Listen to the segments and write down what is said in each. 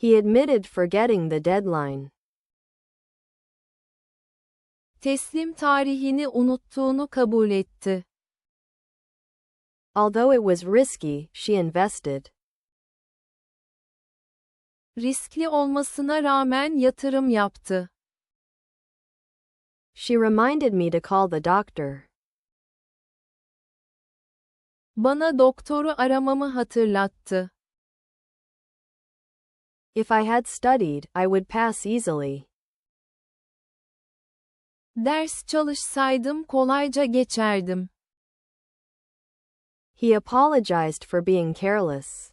He admitted forgetting the deadline. Teslim tarihini unuttuğunu kabul etti. Although it was risky, she invested. Riskli olmasına rağmen yatırım yaptı. She reminded me to call the doctor. Bana doktoru aramamı hatırlattı. If I had studied, I would pass easily. Ders çalışsaydım kolayca geçerdim. He apologized for being careless.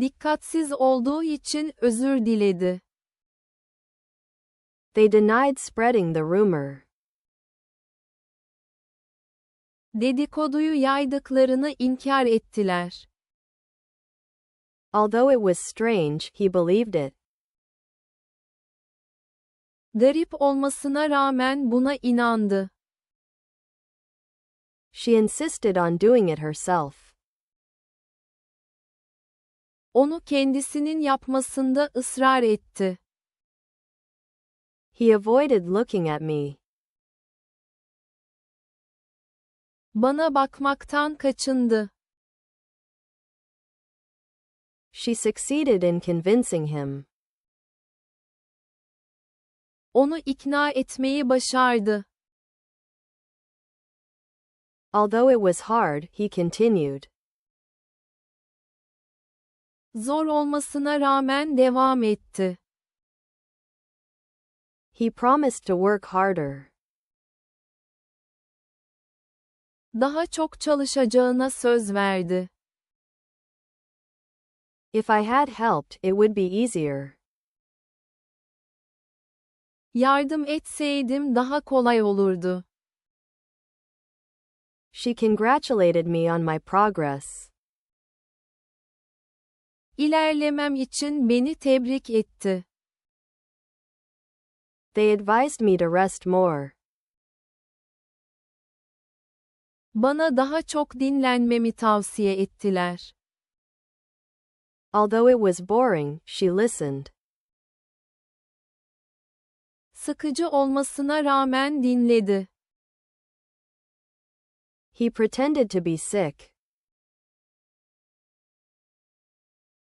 Dikkatsiz olduğu için özür diledi. They denied spreading the rumor. Dedikoduyu yaydıklarını inkar ettiler. Although it was strange, he believed it. Garip olmasına rağmen buna inandı. She insisted on doing it herself. Onu kendisinin yapmasında ısrar etti. He avoided looking at me. Bana bakmaktan kaçındı. She succeeded in convincing him. Onu ikna etmeyi başardı. Although it was hard, he continued. Zor olmasına rağmen devam etti. He promised to work harder. Daha çok çalışacağına söz verdi. If I had helped, it would be easier. Yardım etseydim daha kolay olurdu. She congratulated me on my progress. İlerlemem için beni tebrik etti. They advised me to rest more. Bana daha çok dinlenmemi tavsiye ettiler. Although it was boring, she listened. Sıkıcı olmasına rağmen dinledi. He pretended to be sick.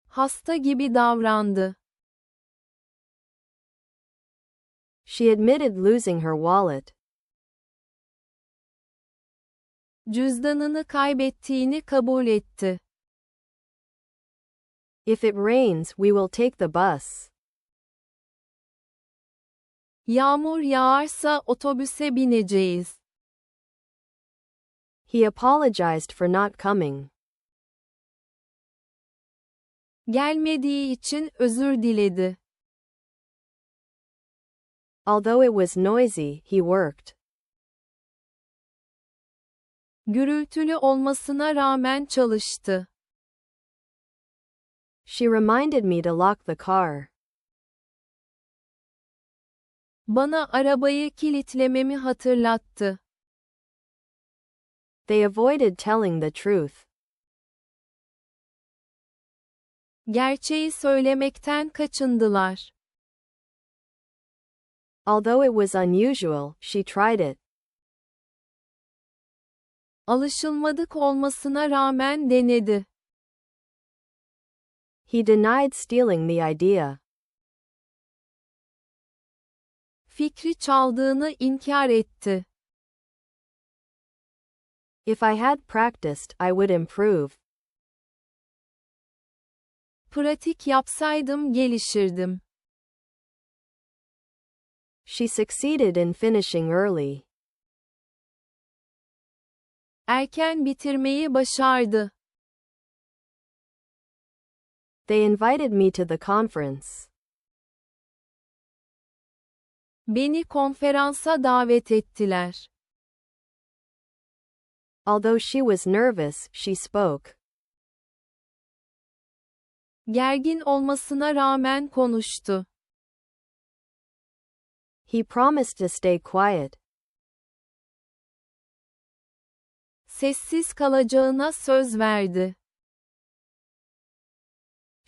Hasta gibi davrandı. She admitted losing her wallet. Cüzdanını kaybettiğini kabul etti. If it rains, we will take the bus. Yağmur yağarsa otobüse bineceğiz. He apologized for not coming. Gelmediği için özür diledi. Although it was noisy, he worked. Gürültülü olmasına rağmen çalıştı. She reminded me to lock the car. Bana arabayı kilitlememi hatırlattı. They avoided telling the truth. Gerçeği söylemekten kaçındılar. Although it was unusual, she tried it. Alışılmadık olmasına rağmen denedi. He denied stealing the idea. Fikri çaldığını inkar etti. If I had practiced, I would improve. Pratik yapsaydım gelişirdim. She succeeded in finishing early. Erken bitirmeyi başardı. They invited me to the conference. Beni konferansa davet ettiler. Although she was nervous, she spoke. Gergin olmasına rağmen konuştu. He promised to stay quiet. Sessiz kalacağına söz verdi.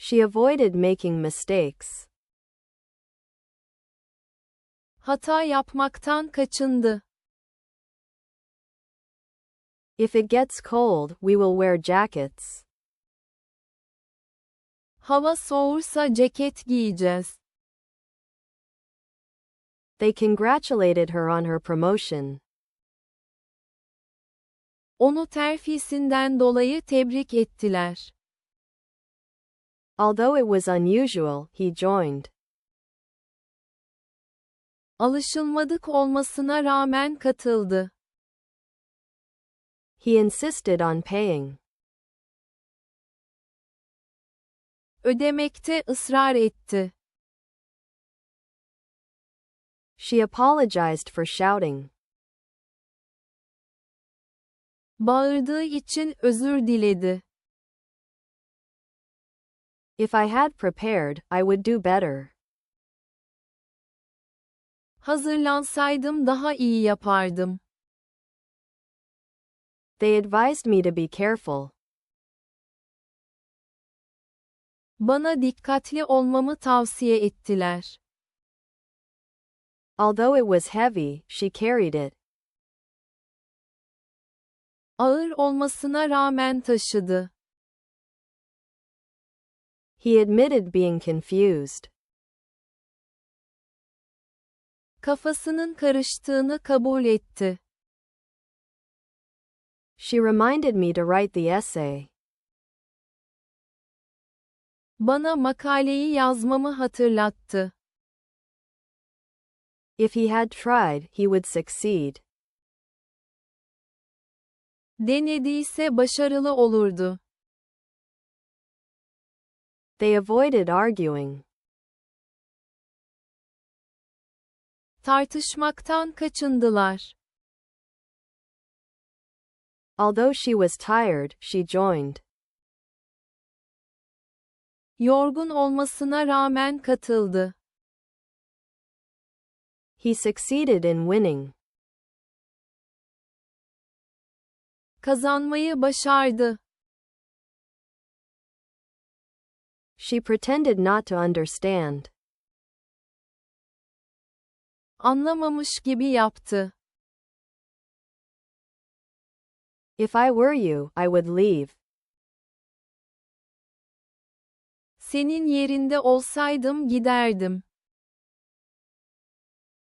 She avoided making mistakes. Hata yapmaktan kaçındı. If it gets cold, we will wear jackets. Hava soğursa ceket giyeceğiz. They congratulated her on her promotion. Onu terfisinden dolayı tebrik ettiler. Although it was unusual, he joined. Alışılmadık olmasına rağmen katıldı. He insisted on paying. Ödemekte ısrar etti. She apologized for shouting. Bağırdığı için özür diledi. If I had prepared, I would do better. Hazırlansaydım daha iyi yapardım. They advised me to be careful. Bana dikkatli olmamı tavsiye ettiler. Although it was heavy, she carried it. Ağır olmasına rağmen taşıdı. He admitted being confused. Kafasının karıştığını kabul etti. She reminded me to write the essay. Bana makaleyi yazmamı hatırlattı. If he had tried, he would succeed. Denediyse başarılı olurdu. They avoided arguing. Tartışmaktan kaçındılar. Although she was tired, she joined. Yorgun olmasına rağmen katıldı. He succeeded in winning. Kazanmayı başardı. She pretended not to understand. Anlamamış gibi yaptı. If I were you, I would leave. Senin yerinde olsaydım giderdim.